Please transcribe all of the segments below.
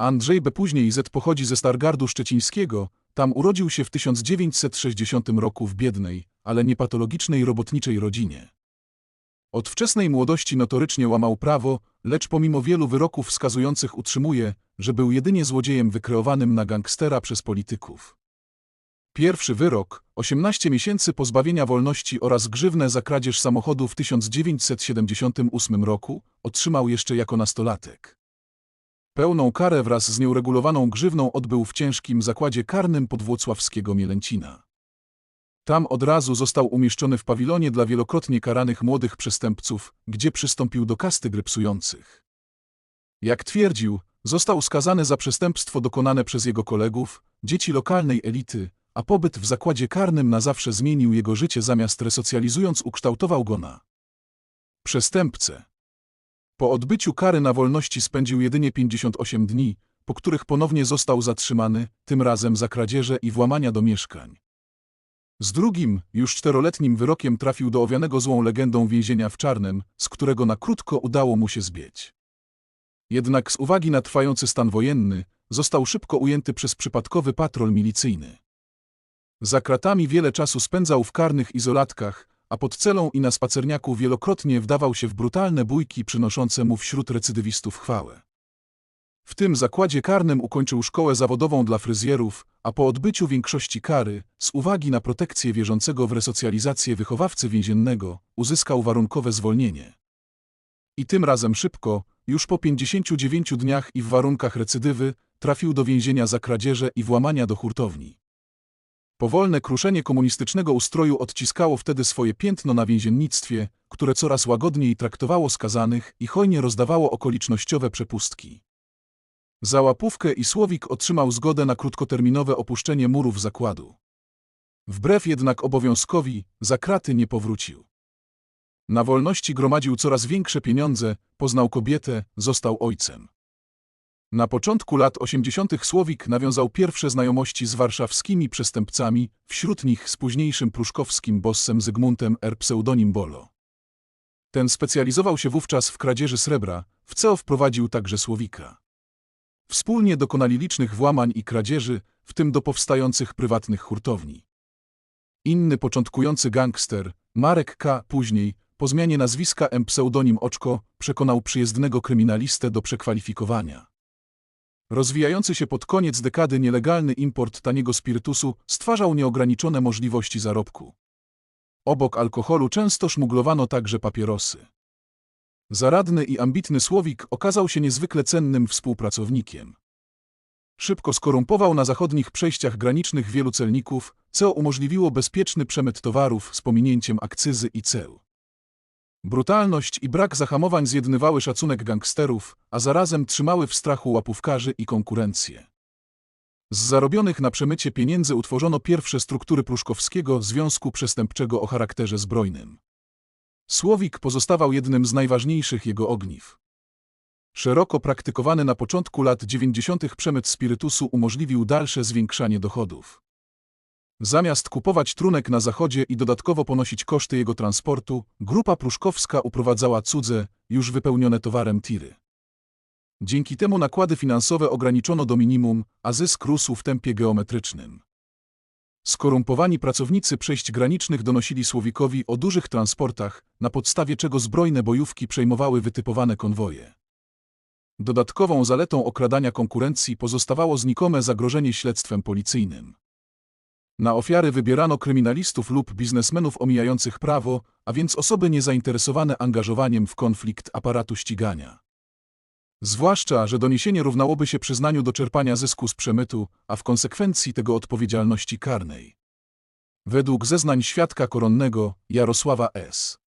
Andrzej B. później Z pochodzi ze Stargardu Szczecińskiego, tam urodził się w 1960 roku w biednej, ale niepatologicznej robotniczej rodzinie. Od wczesnej młodości notorycznie łamał prawo, lecz pomimo wielu wyroków wskazujących utrzymuje, że był jedynie złodziejem wykreowanym na gangstera przez polityków. Pierwszy wyrok, 18 miesięcy pozbawienia wolności oraz grzywnę za kradzież samochodu w 1978 roku, otrzymał jeszcze jako nastolatek. Pełną karę wraz z nieuregulowaną grzywną odbył w ciężkim zakładzie karnym podwłocławskiego Mielęcina. Tam od razu został umieszczony w pawilonie dla wielokrotnie karanych młodych przestępców, gdzie przystąpił do kasty grypsujących. Jak twierdził, został skazany za przestępstwo dokonane przez jego kolegów, dzieci lokalnej elity, a pobyt w zakładzie karnym na zawsze zmienił jego życie zamiast resocjalizując ukształtował go na przestępcę. Po odbyciu kary na wolności spędził jedynie 58 dni, po których ponownie został zatrzymany, tym razem za kradzieże i włamania do mieszkań. Z drugim, już czteroletnim wyrokiem trafił do owianego złą legendą więzienia w Czarnem, z którego na krótko udało mu się zbiec. Jednak z uwagi na trwający stan wojenny, został szybko ujęty przez przypadkowy patrol milicyjny. Za kratami wiele czasu spędzał w karnych izolatkach, a pod celą i na spacerniaku wielokrotnie wdawał się w brutalne bójki przynoszące mu wśród recydywistów chwałę. W tym zakładzie karnym ukończył szkołę zawodową dla fryzjerów, a po odbyciu większości kary, z uwagi na protekcję wierzącego w resocjalizację wychowawcy więziennego, uzyskał warunkowe zwolnienie. I tym razem szybko, już po 59 dniach i w warunkach recydywy, trafił do więzienia za kradzieże i włamania do hurtowni. Powolne kruszenie komunistycznego ustroju odciskało wtedy swoje piętno na więziennictwie, które coraz łagodniej traktowało skazanych i hojnie rozdawało okolicznościowe przepustki. Za łapówkę i Słowik otrzymał zgodę na krótkoterminowe opuszczenie murów zakładu. Wbrew jednak obowiązkowi, za kraty nie powrócił. Na wolności gromadził coraz większe pieniądze, poznał kobietę, został ojcem. Na początku lat 80. Słowik nawiązał pierwsze znajomości z warszawskimi przestępcami, wśród nich z późniejszym pruszkowskim bossem Zygmuntem R. pseudonim Bolo. Ten specjalizował się wówczas w kradzieży srebra, w co wprowadził także Słowika. Wspólnie dokonali licznych włamań i kradzieży, w tym do powstających prywatnych hurtowni. Inny początkujący gangster, Marek K. później, po zmianie nazwiska M. pseudonim Oczko, przekonał przyjezdnego kryminalistę do przekwalifikowania. Rozwijający się pod koniec dekady nielegalny import taniego spirytusu stwarzał nieograniczone możliwości zarobku. Obok alkoholu często szmuglowano także papierosy. Zaradny i ambitny Słowik okazał się niezwykle cennym współpracownikiem. Szybko skorumpował na zachodnich przejściach granicznych wielu celników, co umożliwiło bezpieczny przemyt towarów z pominięciem akcyzy i ceł. Brutalność i brak zahamowań zjednywały szacunek gangsterów, a zarazem trzymały w strachu łapówkarzy i konkurencję. Z zarobionych na przemycie pieniędzy utworzono pierwsze struktury pruszkowskiego związku przestępczego o charakterze zbrojnym. Słowik pozostawał jednym z najważniejszych jego ogniw. Szeroko praktykowany na początku lat 90. przemyt spirytusu umożliwił dalsze zwiększanie dochodów. Zamiast kupować trunek na zachodzie i dodatkowo ponosić koszty jego transportu, grupa pruszkowska uprowadzała cudze, już wypełnione towarem tiry. Dzięki temu nakłady finansowe ograniczono do minimum, a zysk rósł w tempie geometrycznym. Skorumpowani pracownicy przejść granicznych donosili Słowikowi o dużych transportach, na podstawie czego zbrojne bojówki przejmowały wytypowane konwoje. Dodatkową zaletą okradania konkurencji pozostawało znikome zagrożenie śledztwem policyjnym. Na ofiary wybierano kryminalistów lub biznesmenów omijających prawo, a więc osoby niezainteresowane angażowaniem w konflikt aparatu ścigania. Zwłaszcza, że doniesienie równałoby się przyznaniu do czerpania zysku z przemytu, a w konsekwencji tego odpowiedzialności karnej. Według zeznań świadka koronnego Jarosława S.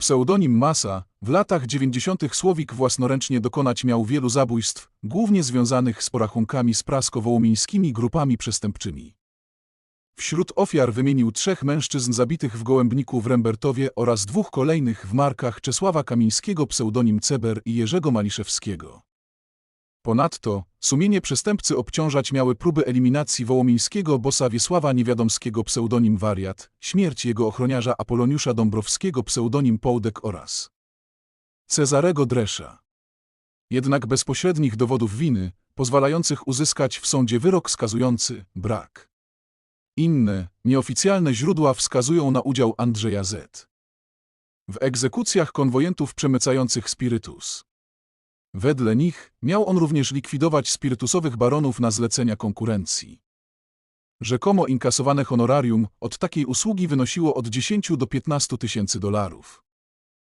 Pseudonim Masa, w latach 90. Słowik własnoręcznie dokonać miał wielu zabójstw, głównie związanych z porachunkami z prasko-wołomińskimi grupami przestępczymi. Wśród ofiar wymienił trzech mężczyzn zabitych w Gołębniku w Rembertowie oraz dwóch kolejnych w markach Czesława Kamińskiego pseudonim Ceber i Jerzego Maliszewskiego. Ponadto, sumienie przestępcy obciążać miały próby eliminacji wołomińskiego bossa Wiesława Niewiadomskiego pseudonim Wariat, śmierć jego ochroniarza Apoloniusza Dąbrowskiego pseudonim Połdek oraz Cezarego Dresza. Jednak bezpośrednich dowodów winy, pozwalających uzyskać w sądzie wyrok skazujący brak. Inne, nieoficjalne źródła wskazują na udział Andrzeja Z. w egzekucjach konwojentów przemycających spirytus. Wedle nich miał on również likwidować spirytusowych baronów na zlecenia konkurencji. Rzekomo inkasowane honorarium od takiej usługi wynosiło od 10 do 15 tysięcy dolarów.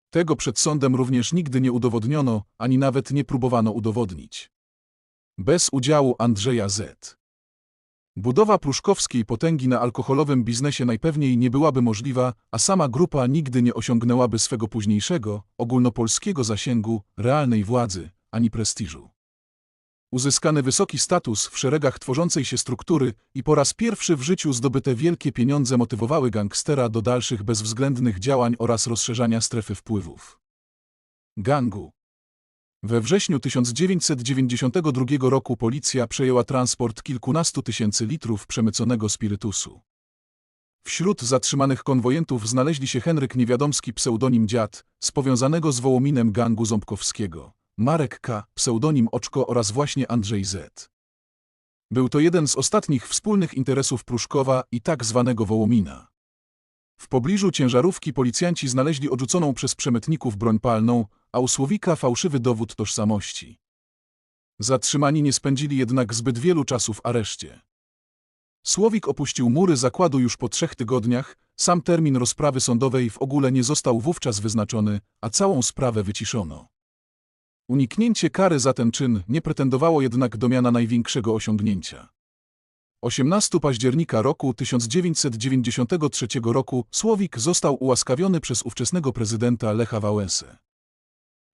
Tego przed sądem również nigdy nie udowodniono, ani nawet nie próbowano udowodnić. Bez udziału Andrzeja Z. Budowa pruszkowskiej potęgi na alkoholowym biznesie najpewniej nie byłaby możliwa, a sama grupa nigdy nie osiągnęłaby swego późniejszego, ogólnopolskiego zasięgu, realnej władzy, ani prestiżu. Uzyskany wysoki status w szeregach tworzącej się struktury i po raz pierwszy w życiu zdobyte wielkie pieniądze motywowały gangstera do dalszych bezwzględnych działań oraz rozszerzania strefy wpływów. Gangu we wrześniu 1992 roku policja przejęła transport kilkunastu tysięcy litrów przemyconego spirytusu. Wśród zatrzymanych konwojentów znaleźli się Henryk Niewiadomski pseudonim Dziad, z powiązanego z Wołominem gangu Ząbkowskiego, Marek K., pseudonim Oczko oraz właśnie Andrzej Z. Był to jeden z ostatnich wspólnych interesów Pruszkowa i tak zwanego Wołomina. W pobliżu ciężarówki policjanci znaleźli odrzuconą przez przemytników broń palną, a u Słowika fałszywy dowód tożsamości. Zatrzymani nie spędzili jednak zbyt wielu czasu w areszcie. Słowik opuścił mury zakładu już po trzech tygodniach, sam termin rozprawy sądowej w ogóle nie został wówczas wyznaczony, a całą sprawę wyciszono. Uniknięcie kary za ten czyn nie pretendowało jednak do miana największego osiągnięcia. 18 października roku 1993 roku Słowik został ułaskawiony przez ówczesnego prezydenta Lecha Wałęsę.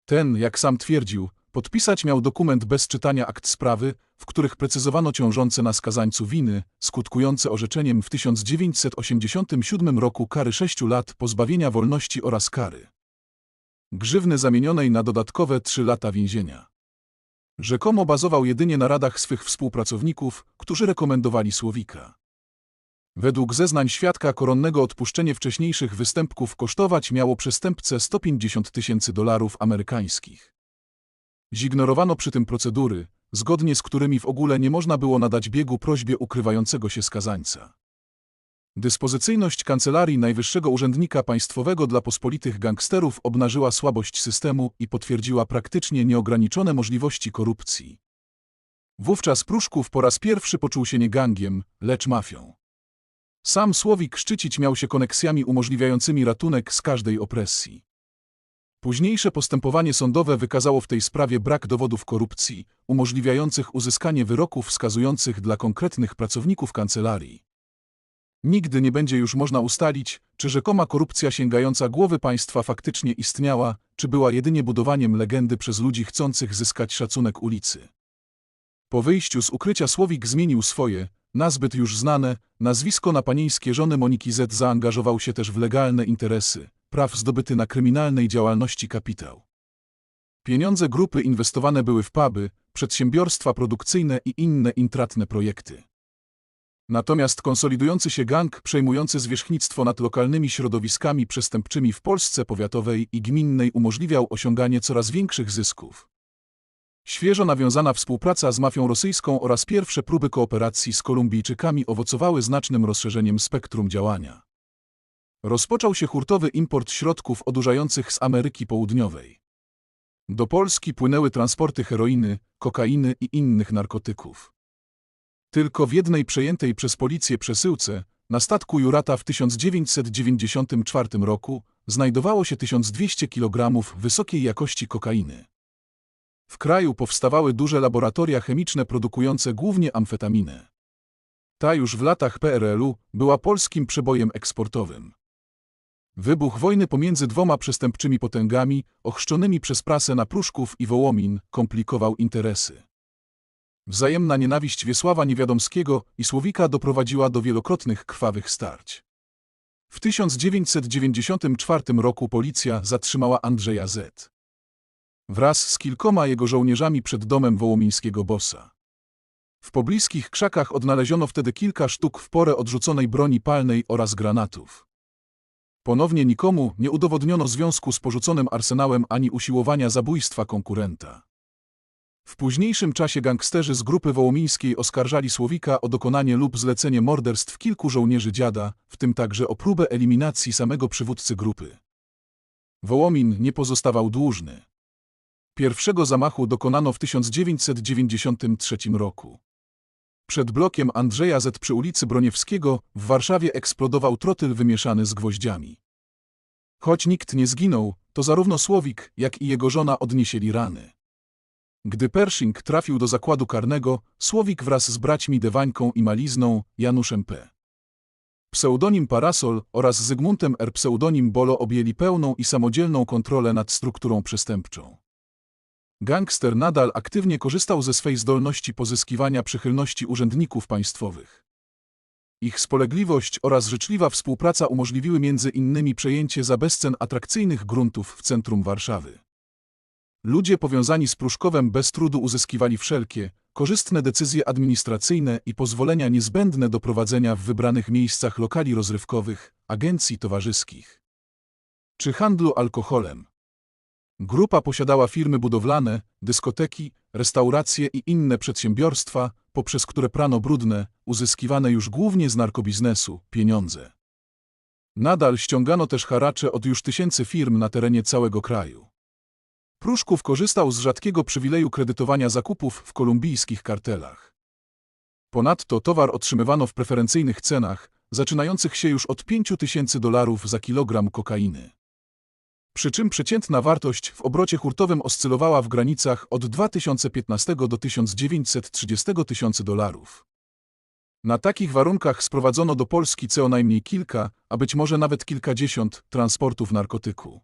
Ten, jak sam twierdził, podpisać miał dokument bez czytania akt sprawy, w których precyzowano ciążące na skazańcu winy, skutkujące orzeczeniem w 1987 roku kary 6 lat pozbawienia wolności oraz kary grzywny zamienionej na dodatkowe 3 lata więzienia. Rzekomo bazował jedynie na radach swych współpracowników, którzy rekomendowali Słowika. Według zeznań świadka koronnego odpuszczenie wcześniejszych występków kosztować miało przestępcę 150 tysięcy dolarów amerykańskich. Zignorowano przy tym procedury, zgodnie z którymi w ogóle nie można było nadać biegu prośbie ukrywającego się skazańca. Dyspozycyjność Kancelarii Najwyższego Urzędnika Państwowego dla pospolitych gangsterów obnażyła słabość systemu i potwierdziła praktycznie nieograniczone możliwości korupcji. Wówczas Pruszków po raz pierwszy poczuł się nie gangiem, lecz mafią. Sam Słowik szczycić miał się koneksjami umożliwiającymi ratunek z każdej opresji. Późniejsze postępowanie sądowe wykazało w tej sprawie brak dowodów korupcji, umożliwiających uzyskanie wyroków wskazujących dla konkretnych pracowników kancelarii. Nigdy nie będzie już można ustalić, czy rzekoma korupcja sięgająca głowy państwa faktycznie istniała, czy była jedynie budowaniem legendy przez ludzi chcących zyskać szacunek ulicy. Po wyjściu z ukrycia Słowik zmienił swoje, nazbyt już znane, nazwisko na panieńskie żony Moniki Z zaangażował się też w legalne interesy, praw zdobyty na kryminalnej działalności kapitał. Pieniądze grupy inwestowane były w puby, przedsiębiorstwa produkcyjne i inne intratne projekty. Natomiast konsolidujący się gang przejmujący zwierzchnictwo nad lokalnymi środowiskami przestępczymi w Polsce powiatowej i gminnej umożliwiał osiąganie coraz większych zysków. Świeżo nawiązana współpraca z mafią rosyjską oraz pierwsze próby kooperacji z Kolumbijczykami owocowały znacznym rozszerzeniem spektrum działania. Rozpoczął się hurtowy import środków odurzających z Ameryki Południowej. Do Polski płynęły transporty heroiny, kokainy i innych narkotyków. Tylko w jednej przejętej przez policję przesyłce, na statku Jurata w 1994 roku, znajdowało się 1200 kg wysokiej jakości kokainy. W kraju powstawały duże laboratoria chemiczne produkujące głównie amfetaminę. Ta już w latach PRL-u była polskim przebojem eksportowym. Wybuch wojny pomiędzy dwoma przestępczymi potęgami, ochrzczonymi przez prasę na Pruszków i Wołomin, komplikował interesy. Wzajemna nienawiść Wiesława Niewiadomskiego i Słowika doprowadziła do wielokrotnych krwawych starć. W 1994 roku policja zatrzymała Andrzeja Z. wraz z kilkoma jego żołnierzami przed domem wołomińskiego bossa. W pobliskich krzakach odnaleziono wtedy kilka sztuk w porę odrzuconej broni palnej oraz granatów. Ponownie nikomu nie udowodniono związku z porzuconym arsenałem ani usiłowania zabójstwa konkurenta. W późniejszym czasie gangsterzy z grupy wołomińskiej oskarżali Słowika o dokonanie lub zlecenie morderstw kilku żołnierzy dziada, w tym także o próbę eliminacji samego przywódcy grupy. Wołomin nie pozostawał dłużny. Pierwszego zamachu dokonano w 1993 roku. Przed blokiem Andrzeja Z przy ulicy Broniewskiego w Warszawie eksplodował trotyl wymieszany z gwoździami. Choć nikt nie zginął, to zarówno Słowik, jak i jego żona odniesieli rany. Gdy Pershing trafił do zakładu karnego, Słowik wraz z braćmi Dewańką i Malizną, Januszem P. Pseudonim Parasol oraz Zygmuntem R. Pseudonim Bolo objęli pełną i samodzielną kontrolę nad strukturą przestępczą. Gangster nadal aktywnie korzystał ze swej zdolności pozyskiwania przychylności urzędników państwowych. Ich spolegliwość oraz życzliwa współpraca umożliwiły między innymi przejęcie za bezcen atrakcyjnych gruntów w centrum Warszawy. Ludzie powiązani z Pruszkowem bez trudu uzyskiwali wszelkie, korzystne decyzje administracyjne i pozwolenia niezbędne do prowadzenia w wybranych miejscach lokali rozrywkowych, agencji towarzyskich czy handlu alkoholem. Grupa posiadała firmy budowlane, dyskoteki, restauracje i inne przedsiębiorstwa, poprzez które prano brudne, uzyskiwane już głównie z narkobiznesu, pieniądze. Nadal ściągano też haracze od już tysięcy firm na terenie całego kraju. Pruszków korzystał z rzadkiego przywileju kredytowania zakupów w kolumbijskich kartelach. Ponadto towar otrzymywano w preferencyjnych cenach, zaczynających się już od 5 tysięcy dolarów za kilogram kokainy. Przy czym przeciętna wartość w obrocie hurtowym oscylowała w granicach od 2015 do 1930 tysięcy dolarów. Na takich warunkach sprowadzono do Polski co najmniej kilka, a być może nawet kilkadziesiąt transportów narkotyku.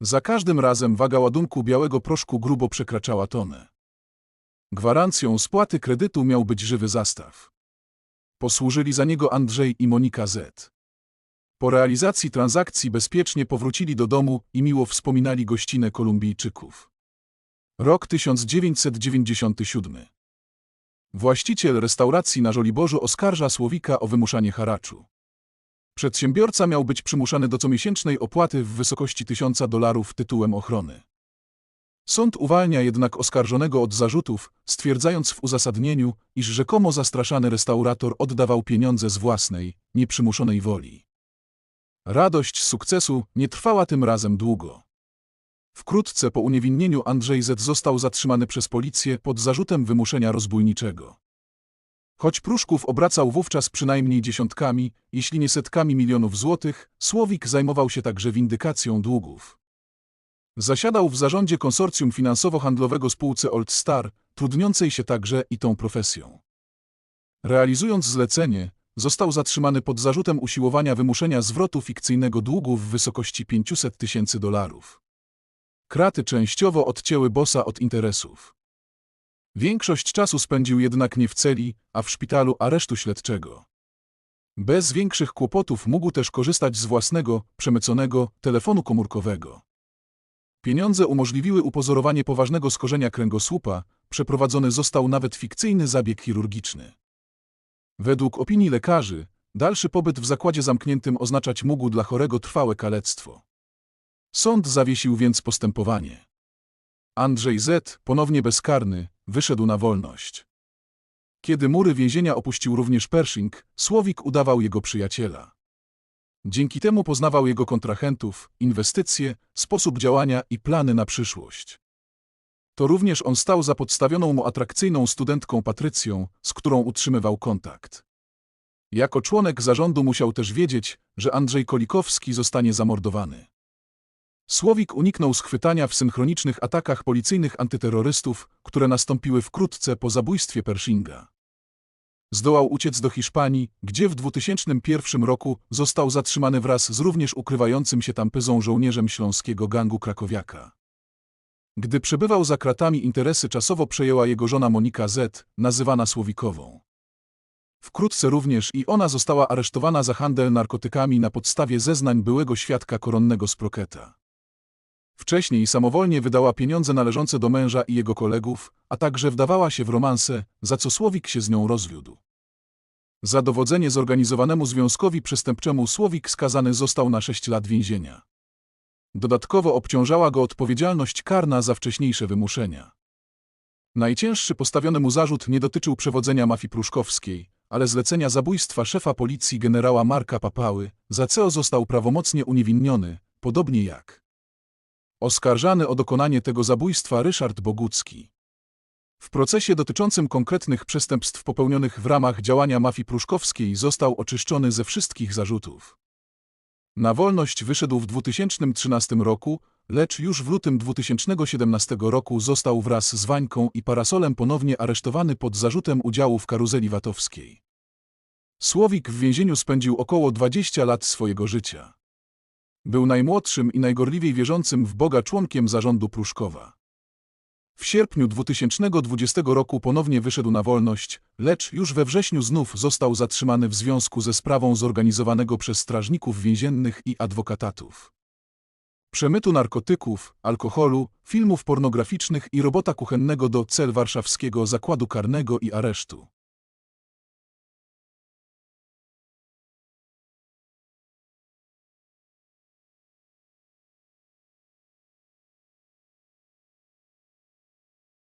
Za każdym razem waga ładunku białego proszku grubo przekraczała tonę. Gwarancją spłaty kredytu miał być żywy zastaw. Posłużyli za niego Andrzej i Monika Z. Po realizacji transakcji bezpiecznie powrócili do domu i miło wspominali gościnę Kolumbijczyków. Rok 1997. Właściciel restauracji na Żoliborzu oskarża Słowika o wymuszanie haraczu. Przedsiębiorca miał być przymuszany do comiesięcznej opłaty w wysokości tysiąca dolarów tytułem ochrony. Sąd uwalnia jednak oskarżonego od zarzutów, stwierdzając w uzasadnieniu, iż rzekomo zastraszany restaurator oddawał pieniądze z własnej, nieprzymuszonej woli. Radość sukcesu nie trwała tym razem długo. Wkrótce po uniewinnieniu Andrzej Z został zatrzymany przez policję pod zarzutem wymuszenia rozbójniczego. Choć Pruszków obracał wówczas przynajmniej dziesiątkami, jeśli nie setkami milionów złotych, Słowik zajmował się także windykacją długów. Zasiadał w zarządzie konsorcjum finansowo-handlowego spółce Old Star, trudniącej się także i tą profesją. Realizując zlecenie, został zatrzymany pod zarzutem usiłowania wymuszenia zwrotu fikcyjnego długu w wysokości 500 tysięcy dolarów. Kraty częściowo odcięły bossa od interesów. Większość czasu spędził jednak nie w celi, a w szpitalu aresztu śledczego. Bez większych kłopotów mógł też korzystać z własnego, przemyconego telefonu komórkowego. Pieniądze umożliwiły upozorowanie poważnego skorzenia kręgosłupa, przeprowadzony został nawet fikcyjny zabieg chirurgiczny. Według opinii lekarzy, dalszy pobyt w zakładzie zamkniętym oznaczać mógł dla chorego trwałe kalectwo. Sąd zawiesił więc postępowanie. Andrzej Z., ponownie bezkarny, wyszedł na wolność. Kiedy mury więzienia opuścił również Pershing, Słowik udawał jego przyjaciela. Dzięki temu poznawał jego kontrahentów, inwestycje, sposób działania i plany na przyszłość. To również on stał za podstawioną mu atrakcyjną studentką Patrycją, z którą utrzymywał kontakt. Jako członek zarządu musiał też wiedzieć, że Andrzej Kolikowski zostanie zamordowany. Słowik uniknął schwytania w synchronicznych atakach policyjnych antyterrorystów, które nastąpiły wkrótce po zabójstwie Pershinga. Zdołał uciec do Hiszpanii, gdzie w 2001 roku został zatrzymany wraz z również ukrywającym się tam pyzą żołnierzem śląskiego gangu krakowiaka. Gdy przebywał za kratami interesy czasowo przejęła jego żona Monika Z., nazywana Słowikową. Wkrótce również i ona została aresztowana za handel narkotykami na podstawie zeznań byłego świadka koronnego Sproketa. Wcześniej samowolnie wydała pieniądze należące do męża i jego kolegów, a także wdawała się w romanse, za co Słowik się z nią rozwiódł. Za dowodzenie zorganizowanemu związkowi przestępczemu Słowik skazany został na 6 lat więzienia. Dodatkowo obciążała go odpowiedzialność karna za wcześniejsze wymuszenia. Najcięższy postawiony mu zarzut nie dotyczył przewodzenia mafii pruszkowskiej, ale zlecenia zabójstwa szefa policji generała Marka Papały, za co został prawomocnie uniewinniony, podobnie jak oskarżany o dokonanie tego zabójstwa Ryszard Bogucki. W procesie dotyczącym konkretnych przestępstw popełnionych w ramach działania mafii pruszkowskiej został oczyszczony ze wszystkich zarzutów. Na wolność wyszedł w 2013 roku, lecz już w lutym 2017 roku został wraz z Wańką i Parasolem ponownie aresztowany pod zarzutem udziału w karuzeli VAT-owskiej. Słowik w więzieniu spędził około 20 lat swojego życia. Był najmłodszym i najgorliwiej wierzącym w Boga członkiem zarządu Pruszkowa. W sierpniu 2020 roku ponownie wyszedł na wolność, lecz już we wrześniu znów został zatrzymany w związku ze sprawą zorganizowanego przez strażników więziennych i adwokatatów. Przemytu narkotyków, alkoholu, filmów pornograficznych i robota kuchennego do cel warszawskiego zakładu karnego i aresztu.